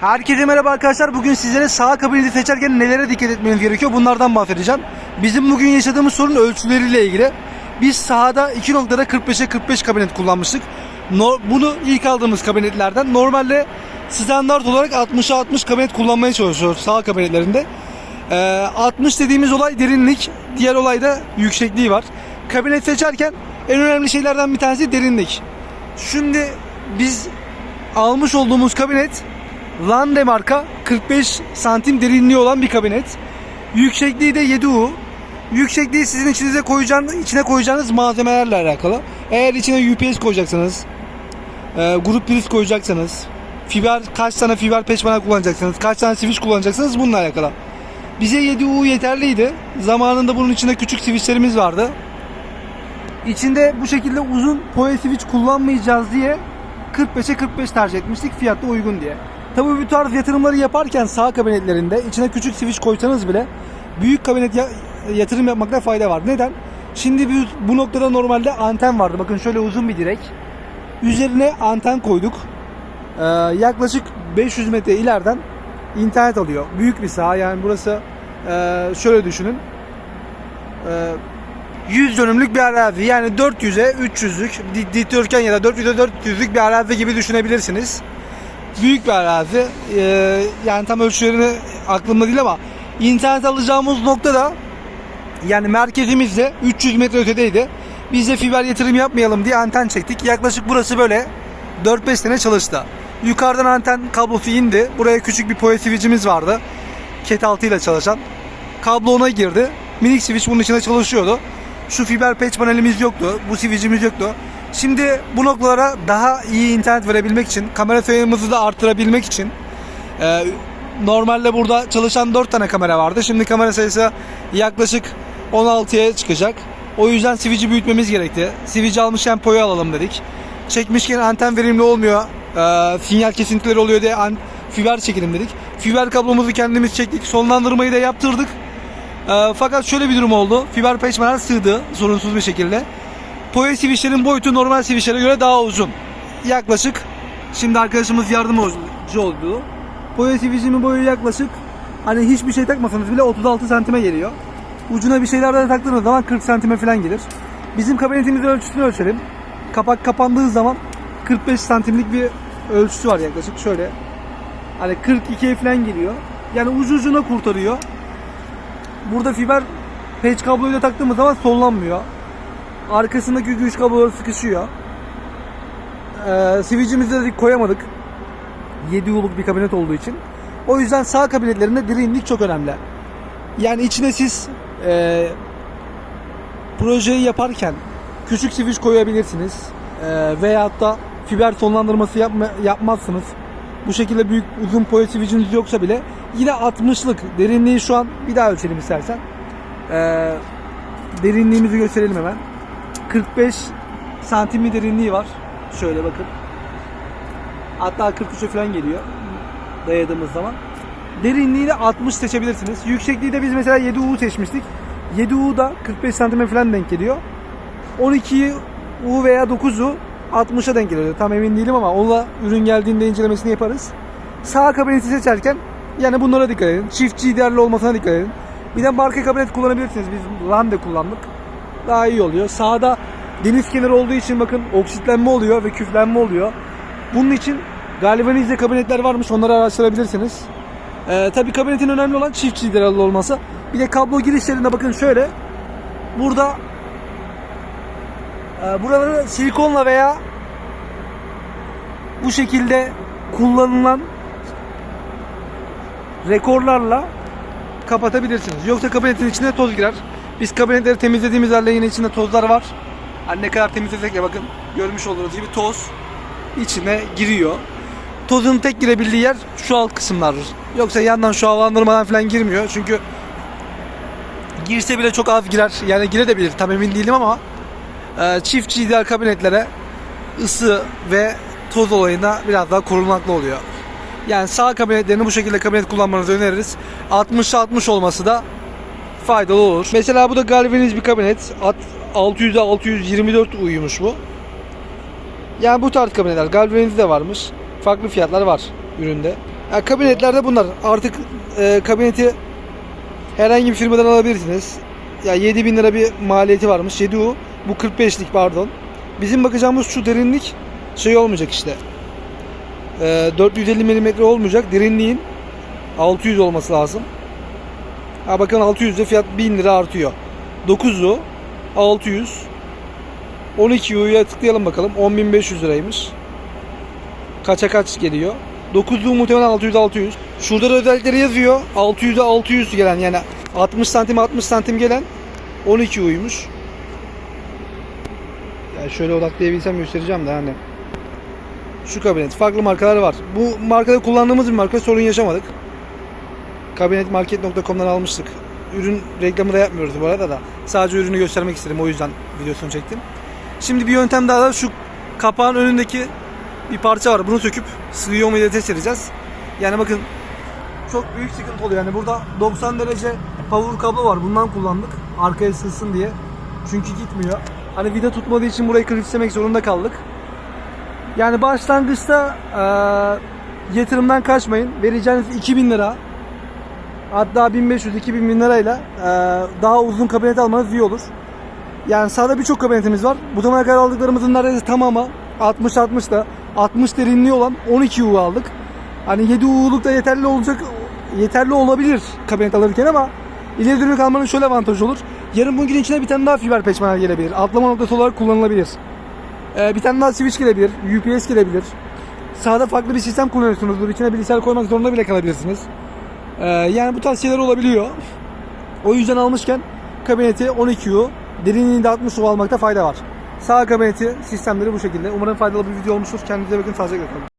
Herkese merhaba arkadaşlar. Bugün sizlere sağ kabineti seçerken nelere dikkat etmeniz gerekiyor bunlardan bahsedeceğim. Bizim bugün yaşadığımız sorun ölçüleriyle ilgili. Biz sahada iki noktada 45'e 45 kabinet kullanmıştık. No- bunu ilk aldığımız kabinetlerden. Normalde standart olarak 60'a 60 kabinet kullanmaya çalışıyoruz sağ kabinetlerinde. Ee, 60 dediğimiz olay derinlik, diğer olay da yüksekliği var. Kabinet seçerken en önemli şeylerden bir tanesi derinlik. Şimdi biz almış olduğumuz kabinet Lande marka 45 santim derinliği olan bir kabinet. Yüksekliği de 7U. Yüksekliği sizin içinize koyacağınız, içine koyacağınız malzemelerle alakalı. Eğer içine UPS koyacaksınız, e, grup priz koyacaksanız, fiber kaç tane fiber peşmana kullanacaksınız, kaç tane switch kullanacaksınız bununla alakalı. Bize 7U yeterliydi. Zamanında bunun içinde küçük switchlerimiz vardı. İçinde bu şekilde uzun poe switch kullanmayacağız diye 45'e 45 tercih etmiştik fiyatla uygun diye. Tabii bu tarz yatırımları yaparken sağ kabinetlerinde içine küçük switch koysanız bile büyük kabinet ya- yatırım yapmakta fayda var. Neden? Şimdi biz bu noktada normalde anten vardı. Bakın şöyle uzun bir direk. Üzerine anten koyduk. Ee, yaklaşık 500 metre ileriden internet alıyor. Büyük bir saha yani burası e, şöyle düşünün. Ee, 100 dönümlük bir arazi yani 400'e 300'lük di- dikdörtgen ya da 400'e 400'lük bir arazi gibi düşünebilirsiniz. Büyük bir arazi Ee, yani tam ölçülerini aklımda değil ama internet alacağımız nokta da yani merkezimizde 300 metre ötedeydi. Biz de fiber yatırım yapmayalım diye anten çektik. Yaklaşık burası böyle 4-5 sene çalıştı. Yukarıdan anten kablosu indi. Buraya küçük bir poe switch'imiz vardı. Cat 6 ile çalışan. Kablo ona girdi. Minik switch bunun içinde çalışıyordu. Şu fiber patch panelimiz yoktu. Bu switch'imiz yoktu. Şimdi bu noktalara daha iyi internet verebilmek için, kamera sayımızı da arttırabilmek için e, normalde burada çalışan 4 tane kamera vardı. Şimdi kamera sayısı yaklaşık 16'ya çıkacak. O yüzden switch'i büyütmemiz gerekti. Switch almışken poyu alalım dedik. Çekmişken anten verimli olmuyor. E, sinyal kesintileri oluyor diye an, fiber çekelim dedik. Fiber kablomuzu kendimiz çektik. Sonlandırmayı da yaptırdık. E, fakat şöyle bir durum oldu. Fiber patchmanel sığdı sorunsuz bir şekilde. Poe switchlerin boyutu normal switchlere göre daha uzun. Yaklaşık şimdi arkadaşımız yardımcı oldu. Poe switchimin boyu yaklaşık hani hiçbir şey takmasanız bile 36 santime geliyor. Ucuna bir şeyler de taktığınız zaman 40 santime falan gelir. Bizim kabinetimizin ölçüsünü ölçelim. Kapak kapandığı zaman 45 santimlik bir ölçüsü var yaklaşık şöyle. Hani 42'ye falan geliyor. Yani ucu ucuna kurtarıyor. Burada fiber patch kabloyla taktığımız zaman sollanmıyor. Arkasındaki güç kabloları sıkışıyor. Ee, switch'imizi de koyamadık. 7 yoluk bir kabinet olduğu için. O yüzden sağ kabinetlerinde derinlik çok önemli. Yani içine siz e, projeyi yaparken küçük switch koyabilirsiniz. E, veyahut da fiber sonlandırması yapma, yapmazsınız. Bu şekilde büyük uzun poe switch'iniz yoksa bile yine 60'lık derinliği şu an bir daha ölçelim istersen. E, derinliğimizi gösterelim hemen. 45 santim derinliği var. Şöyle bakın. Hatta 43'e falan geliyor. Dayadığımız zaman. Derinliği de 60 seçebilirsiniz. Yüksekliği de biz mesela 7U seçmiştik. 7U da 45 santime falan denk geliyor. 12 U veya 9U 60'a denk geliyor. Tam emin değilim ama onunla ürün geldiğinde incelemesini yaparız. Sağ kabineti seçerken yani bunlara dikkat edin. Çift GDR'li olmasına dikkat edin. Bir de marka kabinet kullanabilirsiniz. Biz Lande kullandık. Daha iyi oluyor. Sağda deniz kenarı olduğu için bakın oksitlenme oluyor ve küflenme oluyor. Bunun için galvanizde kabinetler varmış. Onları araştırabilirsiniz. Ee, tabii kabinetin önemli olan çift GDR'li olması. Bir de kablo girişlerinde bakın şöyle. Burada e, buraları silikonla veya bu şekilde kullanılan rekorlarla kapatabilirsiniz. Yoksa kabinetin içine toz girer. Biz kabinetleri temizlediğimiz halde yine içinde tozlar var. Hani ne kadar temizlesek de bakın görmüş olduğunuz gibi toz içine giriyor. Tozun tek girebildiği yer şu alt kısımlardır. Yoksa yandan şu havalandırmadan falan girmiyor. Çünkü girse bile çok az girer. Yani girebilir tam emin değilim ama e, çift GDR kabinetlere ısı ve toz olayına biraz daha korunaklı oluyor. Yani sağ kabinetlerini bu şekilde kabinet kullanmanızı öneririz. 60-60 olması da faydalı olur. Mesela bu da galvaniz bir kabinet. At- 600'e 624 uyumuş bu. Yani bu tarz kabinetler galvaniz de varmış. Farklı fiyatlar var üründe. Ya, kabinetlerde bunlar. Artık e, kabineti herhangi bir firmadan alabilirsiniz. Ya 7000 lira bir maliyeti varmış. 7U. Bu 45'lik pardon. Bizim bakacağımız şu derinlik şey olmayacak işte. E, 450 mm olmayacak. Derinliğin 600 olması lazım. Ha bakın 600'de fiyat 1000 lira artıyor. 9'u 600 12U'ya tıklayalım bakalım. 10.500 liraymış. Kaça kaç geliyor? 9'lu muhtemelen 600 600. Şurada da özellikleri yazıyor. 600'e 600 gelen yani 60 santim 60 santim gelen 12 uymuş. Ya şöyle odaklayabilsem göstereceğim de hani. Şu kabinet. Farklı markalar var. Bu markada kullandığımız bir marka sorun yaşamadık. Kabinetmarket.com'dan almıştık. Ürün reklamı da yapmıyoruz bu arada da. Sadece ürünü göstermek istedim. O yüzden videosunu çektim. Şimdi bir yöntem daha da şu kapağın önündeki bir parça var. Bunu söküp sığıyor mu diye test edeceğiz. Yani bakın çok büyük sıkıntı oluyor. Yani burada 90 derece power kablo var. Bundan kullandık. Arkaya sığsın diye. Çünkü gitmiyor. Hani vida tutmadığı için burayı klipslemek zorunda kaldık. Yani başlangıçta eee, yatırımdan kaçmayın. Vereceğiniz 2000 lira hatta 1500-2000 lirayla eee, daha uzun kabinet almanız iyi olur. Yani sağda birçok kabinetimiz var. Bu zamana kadar aldıklarımızın neredeyse tamamı 60-60 da 60 derinliği olan 12 U aldık. Hani 7 U'luk da yeterli olacak yeterli olabilir kabinet alırken ama ileri dönük almanın şöyle avantajı olur. Yarın bugün içine bir tane daha fiber peçmanel gelebilir. Atlama noktası olarak kullanılabilir. Ee, bir tane daha switch gelebilir. UPS gelebilir. Sağda farklı bir sistem kullanıyorsunuzdur. İçine bilgisayar koymak zorunda bile kalabilirsiniz. Ee, yani bu tarz şeyler olabiliyor. O yüzden almışken kabineti 12U, derinliğinde 60 U almakta fayda var. Sağ kabineti sistemleri bu şekilde. Umarım faydalı bir video olmuştur. Kendinize bakın. Sağlıcakla kalın.